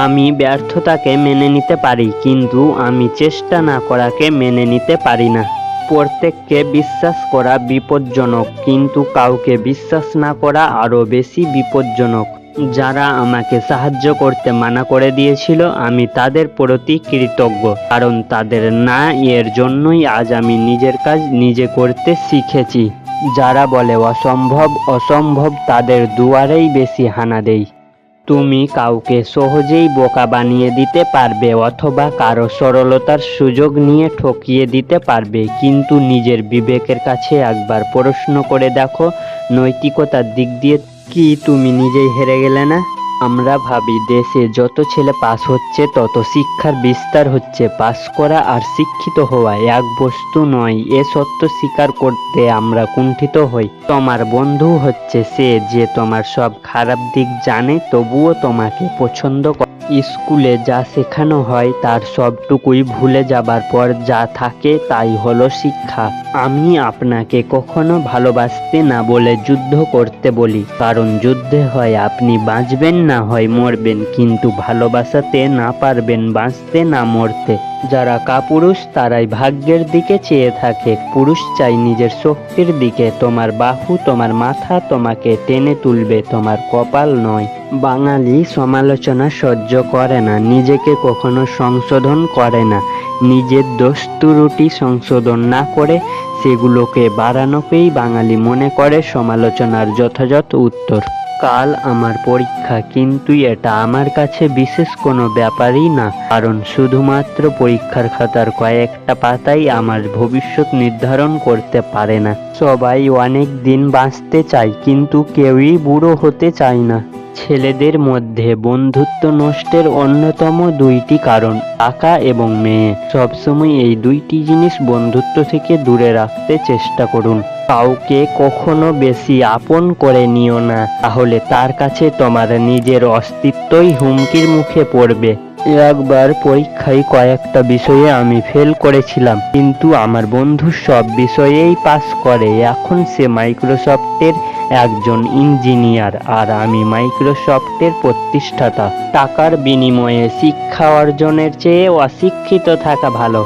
আমি ব্যর্থতাকে মেনে নিতে পারি, কিন্তু আমি চেষ্টা না করাকে মেনে নিতে পারি না। প্রত্যেককে বিশ্বাস করা বিপজ্জনক, কিন্তু কাউকে বিশ্বাস না করা আরও বেশি বিপজ্জনক। যারা আমাকে সাহায্য করতে মানা করে দিয়েছিল, আমি তাদের প্রতি কৃতজ্ঞ, কারণ তাদের না এর জন্যই আজ আমি নিজের কাজ নিজে করতে শিখেছি। যারা বলে অসম্ভব অসম্ভব তাদের দুয়ারেই বেশি হানা দেই তুমি কাউকে সহজেই বোকা বানিয়ে দিতে পারবে অথবা কারও সরলতার সুযোগ নিয়ে ঠকিয়ে দিতে পারবে। কিন্তু নিজের বিবেকের কাছে একবার প্রশ্ন করে দেখো, নৈতিকতার দিক দিয়ে কি তুমি নিজেই হেরে গেলে না? আমরা ভাবি, দেশে যত ছেলে পাস হচ্ছে, তত শিক্ষার বিস্তার হচ্ছে। পাস করা আর শিক্ষিত হওয়া এক বস্তু নয়, এ সত্য স্বীকার করতে আমরা কুণ্ঠিত হই। তোমার বন্ধু হচ্ছে সে যে তোমার সব খারাপ দিক জানে, তবুও তোমাকে পছন্দ করে। স্কুলে যা শেখানো হয় তার সবটুকুই ভুলে যাবার পর যা থাকে তাই হলো শিক্ষা। আমি আপনাকে কখনো ভালোবাসতে না বলে যুদ্ধ করতে বলি, কারণ যুদ্ধে হয় আপনি বাঁচবেন না হয় মরবেন, কিন্তু ভালোবাসাতে না পারবেন বাঁচতে না মরতে। যারা কাপুরুষ, তারাই ভাগ্যের দিকে চেয়ে থাকে। পুরুষ চাই নিজের শক্তির দিকে, তোমার বাহু, তোমার মাথা তোমাকে টেনে তুলবে, তোমার কপাল নয়। বাঙালি সমালোচনা সহ্য করে না, নিজেকে কখনো সংশোধন করে না। নিজের দোষ ত্রুটি সংশোধন না করে সেগুলোকে বাড়ানোকেই বাঙালি মনে করে সমালোচনার যথাযথ উত্তর। কাল আমার পরীক্ষা, কিন্তু এটা আমার কাছে বিশেষ কোনো ব্যাপারই না, কারণ শুধুমাত্র পরীক্ষার খাতার কয়েকটা পাতাই আমার ভবিষ্যৎ নির্ধারণ করতে পারে না। সবাই অনেক দিন বাঁচতে চায়, কিন্তু কেউই বুড়ো হতে চায় না। ছেলেদের মধ্যে বন্ধুত্ব নষ্টের অন্যতম দুইটি কারণ টাকা এবং মেয়ে। সবসময় এই দুইটি জিনিস বন্ধুত্ব থেকে দূরে রাখতে চেষ্টা করুন। কাউকে কখনো বেশি আপন করে নিও না, তাহলে তার কাছে তোমার নিজের অস্তিত্বই হুমকির মুখে পড়বে। একবার পরীক্ষায় কয়েকটা বিষয়ে আমি ফেল করেছিলাম, কিন্তু আমার বন্ধু সব বিষয়েই পাস করে। এখন সে মাইক্রোসফটের একজন ইঞ্জিনিয়ার আর আমি মাইক্রোসফটের প্রতিষ্ঠাতা। টাকার বিনিময়ে শিক্ষা অর্জনের চেয়ে অশিক্ষিত থাকা ভালো।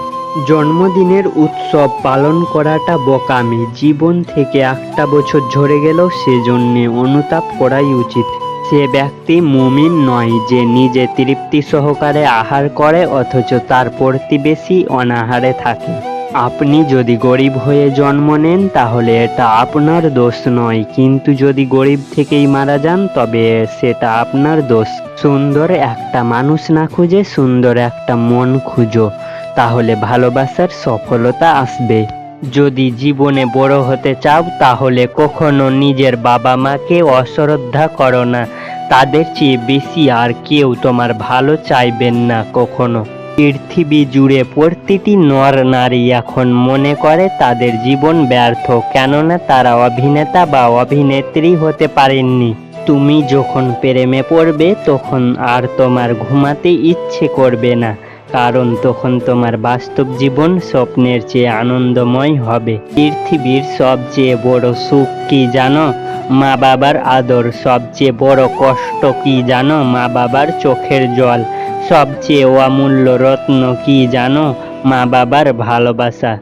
জন্মদিনের উৎসব পালন করাটা বোকামি। জীবন থেকে একটা বছর ঝরে গেলেও সেজন্যে অনুতাপ করাই উচিত। সে ব্যক্তি মুমিন নয় যে নিজে তৃপ্তি সহকারে আহার করে, অথচ তার প্রতিবেশী অনাহারে থাকে। আপনি যদি গরিব হয়ে জন্ম নেন, তাহলে এটা আপনার দোষ নয়। কিন্তু যদি গরিব থেকেই মারা যান, তবে সেটা আপনার দোষ। সুন্দর একটা মানুষ না খুঁজে, সুন্দর একটা মন খুঁজো। তাহলে ভালোবাসার সফলতা আসবে। যদি জীবনে বড় হতে চাও, তাহলে কখনো নিজের বাবা মাকে অশ্রদ্ধা করো না। তাদের চেয়ে বেশি আর কেউ তোমার ভালো চাইবেন না কখনো। পৃথিবী জুড়ে প্রতিটি নর নারী এখন মনে করে তাদের জীবন ব্যর্থ, কেননা তারা অভিনেতা বা অভিনেত্রী হতে পারেননি। তুমি যখন প্রেমে পড়বে, তখন আর তোমার ঘুমাতে ইচ্ছে করবে না, কারণ তখন তোমার বাস্তব জীবন স্বপ্নের চেয়ে আনন্দময় হবে। পৃথিবীর সবচেয়ে বড় সুখ কি জানো? মা বাবার আদর। সবচেয়ে বড় কষ্ট কি জানো? মা বাবার চোখের জল। সবচেয়ে অমূল্য রত্ন কি জানো? মা বাবার ভালোবাসা।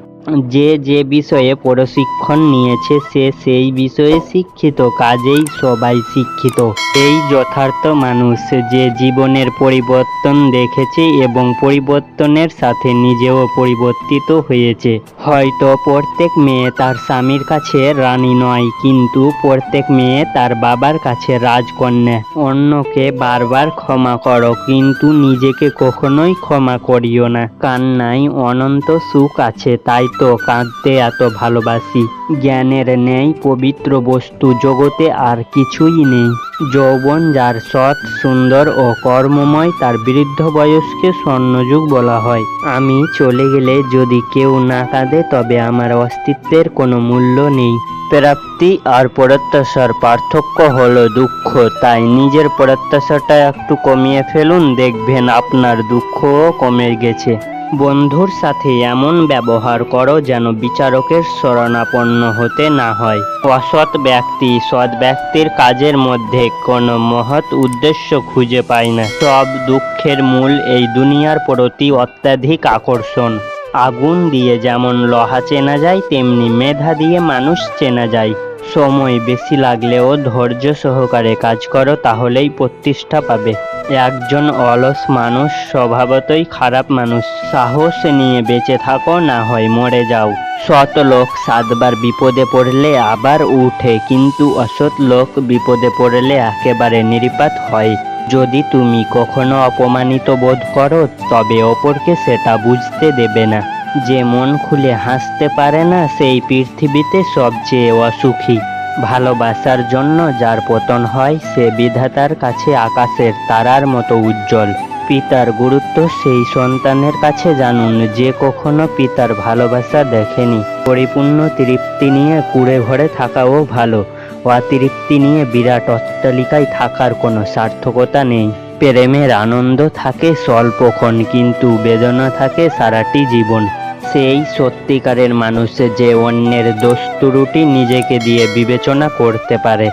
যে যে বিষয়ে প্রশিক্ষণ নিয়েছে সে সেই বিষয়ে শিক্ষিত, কাজেই সবাই শিক্ষিত। এই যথার্থ মানুষ যে জীবনের পরিবর্তন দেখেছে এবং পরিবর্তনের সাথে নিজেও পরিবর্তিত হয়েছে। হয়তো প্রত্যেক মেয়ে তার স্বামীর কাছে রানী নয়, কিন্তু প্রত্যেক মেয়ে তার বাবার কাছে রাজকন্যা। অন্যকে বারবার ক্ষমা করো, কিন্তু নিজেকে কখনোই ক্ষমা করিও না। কান্নায় অনন্ত সুখ আছে, তাই তো কাঁদতে, এত ভালোবাসি। জ্ঞানের নেই, পবিত্র বস্তু জগতে আর কিছুই নেই। যৌবন যার সৎ, সুন্দর ও কর্মময়, তার বৃদ্ধ বয়সকে স্বর্ণযুগ বলা হয়। আমি চলে গেলে যদি কেউ না কাঁদে, তবে আমার অস্তিত্বের কোনো মূল্য নেই। প্রাপ্তি আর প্রত্যাশার পার্থক্য হলো দুঃখ। তাই নিজের প্রত্যাশাটা একটু কমিয়ে ফেলুন, দেখবেন আপনার দুঃখও কমে গেছে। বন্ধুর সাথে এমন ব্যবহার করো যেন বিচারকের শরণাপন্ন হতে না হয়। অসৎ ব্যক্তি সৎ ব্যক্তির কাজের মধ্যে কোনো মহৎ উদ্দেশ্য খুঁজে পায় না। সব দুঃখের মূল এই দুনিয়ার প্রতি অত্যাধিক আকর্ষণ। আগুন দিয়ে যেমন লোহা চেনা যায়, তেমনি মেধা দিয়ে মানুষ চেনা যায়। সময় বেশি লাগলেও ধৈর্য সহকারে কাজ করো, তাহলেই প্রতিষ্ঠা পাবে। একজন অলস মানুষ, স্বভাবতই খারাপ মানুষ। সাহস নিয়ে বেঁচে থাকো, না হয় মরে যাও। সৎ লোক সাতবার বিপদে পড়লে আবার উঠে, কিন্তু অসৎ লোক বিপদে পড়লে একেবারে নিরিপাত হয়। যদি তুমি কখনো অপমানিত বোধ করো, তবে অপরকে সেটা বুঝতে দেবে না। যে মন খুলে হাসতে পারে না, সেই পৃথিবীতে সবচেয়ে অসুখী। ভালোবাসার জন্য যার পতন হয়, সে বিধাতার কাছে আকাশের তারার মতো উজ্জ্বল। পিতার গুরুত্ব সেই সন্তানের কাছে জানুন, যে কখনো পিতার ভালোবাসা দেখেনি। পরিপূর্ণ তৃপ্তি নিয়ে কুড়ে ঘরে থাকাও ভালো। অতিরিক্তি নিয়ে বিরাট অট্টালিকায় থাকার কোনো সার্থকতা নেই। প্রেমের আনন্দ থাকে স্বল্পক্ষণ, কিন্তু বেদনা থাকে সারাটি জীবন। সেই সত্যিকারের মানুষ যে অন্যের দোষ ত্রুটি নিজেকে দিয়ে বিবেচনা করতে পারে,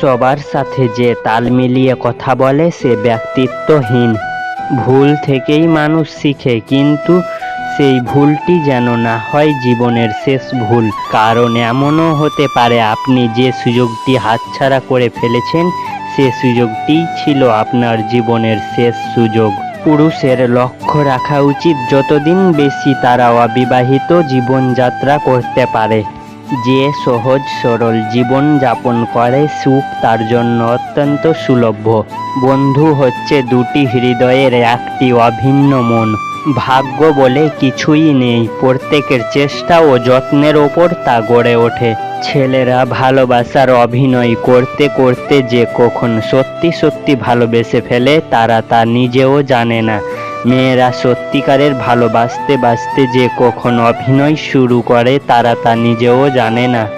সবার সাথে যে তাল মিলিয়ে কথা বলে সে ব্যক্তিত্বহীন। ভুল থেকেই মানুষ শিখে, কিন্তু সেই ভুলটি যেন না হয় জীবনের শেষ ভুল। কারণ এমনও হতে পারে আপনি যে সুযোগটি হাতছাড়া করে ফেলেছেন, সে সুযোগটিই ছিল আপনার জীবনের শেষ সুযোগ। পুরুষের লক্ষ্য রাখা উচিত যতদিন বেশি তারা অবিবাহিত জীবনযাত্রা করতে পারে। যে সহজ সরল জীবন যাপন করে সুখ তার জন্য অত্যন্ত সুলভ্য বন্ধু হচ্ছে দুটি হৃদয়ের একটি অভিন্ন মন। ভাগ্য বলে কিছুই নেই। প্রত্যেকের চেষ্টা ও যত্নের ওপর তা গড়ে ওঠে। ছেলেরা ভালোবাসার অভিনয় করতে করতে যে কখন সত্যি সত্যি ভালোবেসে ফেলে, তারা তা নিজেও জানে না। মেয়েরা সত্যিকারের ভালোবাসতে বাসতে যে কখন অভিনয় শুরু করে, তারা তা নিজেও জানে না।